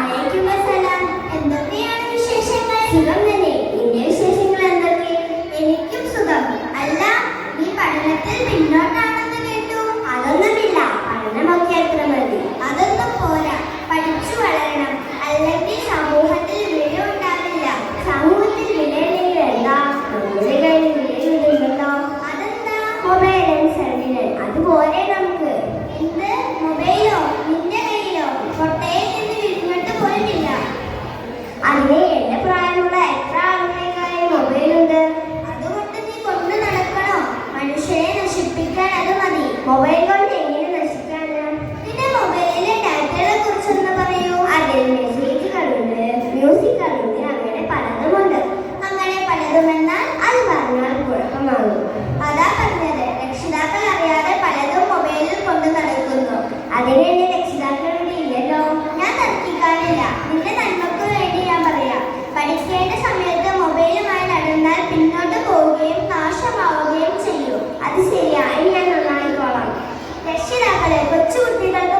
വാലേക്കും അസലാം വിശേഷങ്ങൾ? സുഖം തന്നെ. വിശേഷങ്ങൾ എന്തൊക്കെ? എനിക്കും സുഖം. അല്ല നീ പഠനത്തിൽ പിന്നോട്ടാണെന്ന് കേട്ടു. അതൊന്നുമില്ല. പഠനമൊക്കെ അത്ര പോരാ. പഠിച്ചു വളരണം. അല്ലെങ്കിൽ സമൂഹത്തിൽ വില ഉണ്ടാവില്ല സമൂഹത്തിൽ വിലയില്ലെങ്കിൽ എന്താ? നമ്മുടെ കയ്യിൽ വിലയുണ്ടല്ലോ അതെന്താ? മൊബൈൽ ആൻഡ് പോകുന്നത് അതുകൊണ്ട് നീ കൊണ്ടു നടക്കണോ? മനുഷ്യനെ നശിപ്പിക്കാൻ അത് മതി. മൊബൈൽ കൊണ്ട് എങ്ങനെ നശിക്കാന്? നിന്റെ മൊബൈലിലെ ഡാറ്റയെ കുറിച്ചൊന്ന് പറയൂ. അതിൽ മെസ്സേജുകളുണ്ട് മ്യൂസിക്കുകളുണ്ട് അങ്ങനെ പലതുമുണ്ട്. അങ്ങനെ പലതുമെന്നാൽ അത് പറഞ്ഞാൽ കുഴപ്പമാകും. അത് to be like a